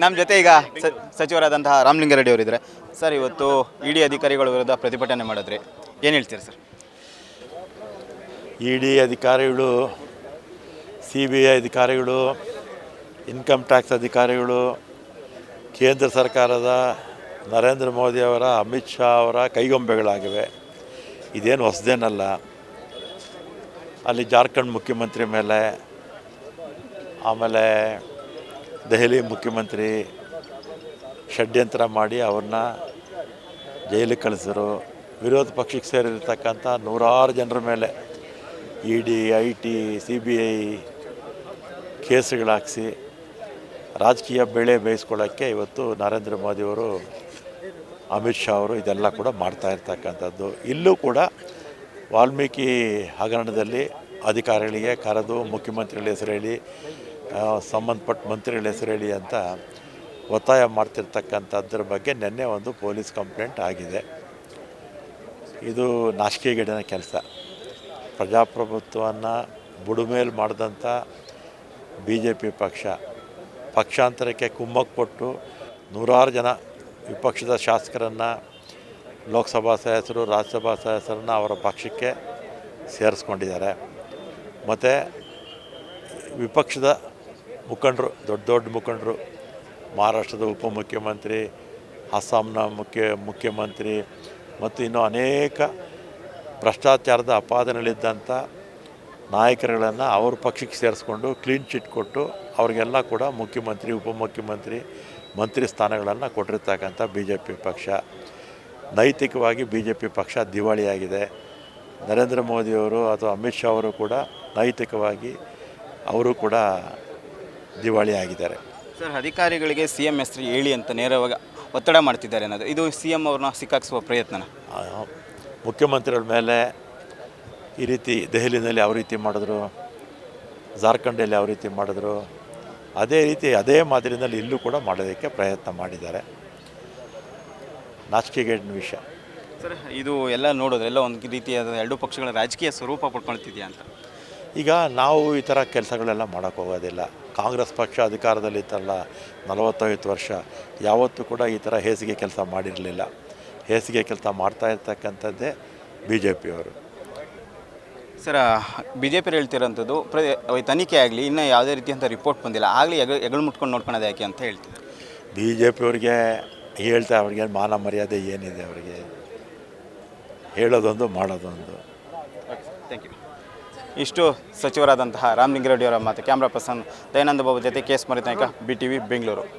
ನಮ್ಮ ಜೊತೆ ಈಗ ಸಚಿವರಾದಂತಹ ರಾಮಲಿಂಗಾರೆಡ್ಡಿ ಅವರಿದ್ದಾರೆ ಸರ್, ಇವತ್ತು ಇಡಿ ಅಧಿಕಾರಿಗಳ ವಿರುದ್ಧ ಪ್ರತಿಭಟನೆ ಮಾಡಿದ್ರಿ. ಏನು ಹೇಳ್ತೀರಿ ಸರ್? ಇ ಡಿ ಅಧಿಕಾರಿಗಳು, ಸಿ ಬಿ ಐ ಅಧಿಕಾರಿಗಳು, ಇನ್ಕಮ್ ಟ್ಯಾಕ್ಸ್ ಅಧಿಕಾರಿಗಳು, ಕೇಂದ್ರ ಸರ್ಕಾರದ ನರೇಂದ್ರ ಮೋದಿ ಅವರ, ಅಮಿತ್ ಶಾ ಅವರ ಕೈಗೊಂಬೆಗಳಾಗಿವೆ. ಇದೇನು ಹೊಸದೇನಲ್ಲ. ಅಲ್ಲಿ ಜಾರ್ಖಂಡ್ ಮುಖ್ಯಮಂತ್ರಿ ಮೇಲೆ, ಆಮೇಲೆ ದೆಹಲಿ ಮುಖ್ಯಮಂತ್ರಿ ಷಡ್ಯಂತ್ರ ಮಾಡಿ ಅವ್ರನ್ನ ಜೈಲಿಗೆ ಕಳಿಸಿದ್ರು. ವಿರೋಧ ಪಕ್ಷಕ್ಕೆ ಸೇರಿರ್ತಕ್ಕಂಥ ನೂರಾರು ಜನರ ಮೇಲೆ E D I T C B I ಕೇಸುಗಳಾಕಿಸಿ ರಾಜಕೀಯ ಬೆಳೆ ಬೇಯಿಸ್ಕೊಳ್ಳೋಕ್ಕೆ ಇವತ್ತು ನರೇಂದ್ರ ಮೋದಿಯವರು ಅಮಿತ್ ಶಾ ಅವರು ಇದೆಲ್ಲ ಕೂಡ ಮಾಡ್ತಾ ಇರ್ತಕ್ಕಂಥದ್ದು. ಇಲ್ಲೂ ಕೂಡ ವಾಲ್ಮೀಕಿ ಹಗರಣದಲ್ಲಿ ಅಧಿಕಾರಿಗಳಿಗೆ ಕರೆದು ಮುಖ್ಯಮಂತ್ರಿಗಳ ಹೆಸರು ಹೇಳಿ ಸಂಬಂಧಪಟ್ಟ ಮಂತ್ರಿಗಳ ಹೆಸರು ಹೇಳಿ ಅಂತ ಒತ್ತಾಯ ಮಾಡ್ತಿರ್ತಕ್ಕಂಥದ್ರ ಬಗ್ಗೆ ನಿನ್ನೆ ಒಂದು ಪೊಲೀಸ್ ಕಂಪ್ಲೇಂಟ್ ಆಗಿದೆ. ಇದು ನಾಚಿಕೆಗೇಡಿನ ಕೆಲಸ. ಪ್ರಜಾಪ್ರಭುತ್ವವನ್ನು ಬುಡುಮೇಲು ಮಾಡಿದಂಥ ಬಿ ಜೆ ಪಿ ಪಕ್ಷ ಪಕ್ಷಾಂತರಕ್ಕೆ ಕುಮ್ಮಕ್ಕು ಕೊಟ್ಟು ನೂರಾರು ಜನ ವಿಪಕ್ಷದ ಶಾಸಕರನ್ನು, ಲೋಕಸಭಾ ಸದಸ್ಯರು, ರಾಜ್ಯಸಭಾ ಸದಸ್ಯರನ್ನು ಅವರ ಪಕ್ಷಕ್ಕೆ ಸೇರಿಸ್ಕೊಂಡಿದ್ದಾರೆ. ಮತ್ತು ವಿಪಕ್ಷದ ಮುಖಂಡರು, ದೊಡ್ಡ ದೊಡ್ಡ ಮುಖಂಡರು, ಮಹಾರಾಷ್ಟ್ರದ ಉಪಮುಖ್ಯಮಂತ್ರಿ, ಅಸ್ಸಾಂನ ಮುಖ್ಯ, ಮುಖ್ಯಮಂತ್ರಿ ಮತ್ತು ಇನ್ನೂ ಅನೇಕ ಭ್ರಷ್ಟಾಚಾರದ ಅಪಾದನೆಗಳಿದ್ದಂಥ ನಾಯಕರುಗಳನ್ನು ಅವ್ರ ಪಕ್ಷಕ್ಕೆ ಸೇರಿಸ್ಕೊಂಡು ಕ್ಲೀನ್ ಚಿಟ್ ಕೊಟ್ಟು ಅವ್ರಿಗೆಲ್ಲ ಕೂಡ ಮುಖ್ಯಮಂತ್ರಿ, ಉಪಮುಖ್ಯಮಂತ್ರಿ, ಮಂತ್ರಿ ಸ್ಥಾನಗಳನ್ನು ಕೊಟ್ಟಿರ್ತಕ್ಕಂಥ ಬಿ ಜೆ ಪಿ ಪಕ್ಷ. ನೈತಿಕವಾಗಿ ಬಿ ಜೆ ಪಿ ಪಕ್ಷ ದಿವಾಳಿಯಾಗಿದೆ. ನರೇಂದ್ರ ಮೋದಿಯವರು ಅಥವಾ ಅಮಿತ್ ಶಾ ಅವರು ಕೂಡ ನೈತಿಕವಾಗಿ ಅವರು ಕೂಡ ದಿವಾಳಿಯಾಗಿದ್ದಾರೆ ಸರ್ ಅಧಿಕಾರಿಗಳಿಗೆ ಸಿ ಎಂ ಹೆಸರು ಹೇಳಿ ಅಂತ ನೇರವಾಗಿ ಒತ್ತಡ ಮಾಡ್ತಿದ್ದಾರೆ ಅನ್ನೋದು. ಇದು ಸಿ ಎಂ ಅವ್ರನ್ನ ಸಿಕ್ಕಾಕ್ಸುವ ಪ್ರಯತ್ನ ಆ, ಮುಖ್ಯಮಂತ್ರಿಗಳ ಮೇಲೆ ಈ ರೀತಿ ದೆಹಲಿನಲ್ಲಿ ಯಾವ ರೀತಿ ಮಾಡಿದ್ರು ಜಾರ್ಖಂಡಲ್ಲಿ ಯಾವ ರೀತಿ ಮಾಡಿದ್ರು ಅದೇ ರೀತಿ ಅದೇ ಮಾದರಿನಲ್ಲಿ ಇಲ್ಲೂ ಕೂಡ ಮಾಡೋದಕ್ಕೆ ಪ್ರಯತ್ನ ಮಾಡಿದ್ದಾರೆ. ನಾಚಿಕೆಗೇಡಿನ ವಿಷಯ. ಸರ್ ಇದು ಎಲ್ಲ ನೋಡೋದು ಎಲ್ಲ ಒಂದು ರೀತಿಯಾದ ಎರಡು ಪಕ್ಷಗಳ ರಾಜಕೀಯ ಸ್ವರೂಪ ಪಡ್ಕೊಳ್ತಿದೆಯಾ ಅಂತ? ಈಗ ನಾವು ಈ ಥರ ಕೆಲಸಗಳೆಲ್ಲ ಮಾಡೋಕ್ಕೆ ಹೋಗೋದಿಲ್ಲ. ಕಾಂಗ್ರೆಸ್ ಪಕ್ಷ ಅಧಿಕಾರದಲ್ಲಿ ಇತ್ತಲ್ಲ ನಲವತ್ತೈದು ವರ್ಷ. ಯಾವತ್ತೂ ಕೂಡ ಈ ಥರ ಹೇಸಿಗೆ ಕೆಲಸ ಮಾಡಿರಲಿಲ್ಲ. ಹೇಸಿಗೆ ಕೆಲಸ ಮಾಡ್ತಾ ಇರ್ತಕ್ಕಂಥದ್ದೇ ಬಿ ಜೆ ಪಿಯವರು ಸರ್ ಬಿ ಜೆ ಪಿ ಹೇಳ್ತಿರೋಂಥದ್ದು ಪ್ರ ತನಿಖೆ ಆಗಲಿ ಇನ್ನೂ ಯಾವುದೇ ರೀತಿಯಂಥ ರಿಪೋರ್ಟ್ ಬಂದಿಲ್ಲ. ಆಗಲಿ ಎಗ ಎಗಳು ಮುಟ್ಕೊಂಡು ನೋಡ್ಕೊಳೋದು ಯಾಕೆ ಅಂತ ಹೇಳ್ತಿದ್ದಾರೆ ಬಿ ಜೆ ಪಿಯವ್ರಿಗೆ ಹೇಳ್ತಾ ಅವ್ರಿಗೆ ಮಾನ ಮರ್ಯಾದೆ ಏನಿದೆ ಅವರಿಗೆ? ಹೇಳೋದೊಂದು ಮಾಡೋದೊಂದು. ಥ್ಯಾಂಕ್ ಯು ಇಷ್ಟು ಸಚಿವರಾದಂತಹ ರಾಮಲಿಂಗಾರೆಡ್ಡಿಯವರ ಮಾತು. ಕ್ಯಾಮ್ರಾ ಪರ್ಸನ್ ದಯಾನಂದ ಬಾಬು ಜೊತೆ K S Marinayaka, B T V, Bengaluru.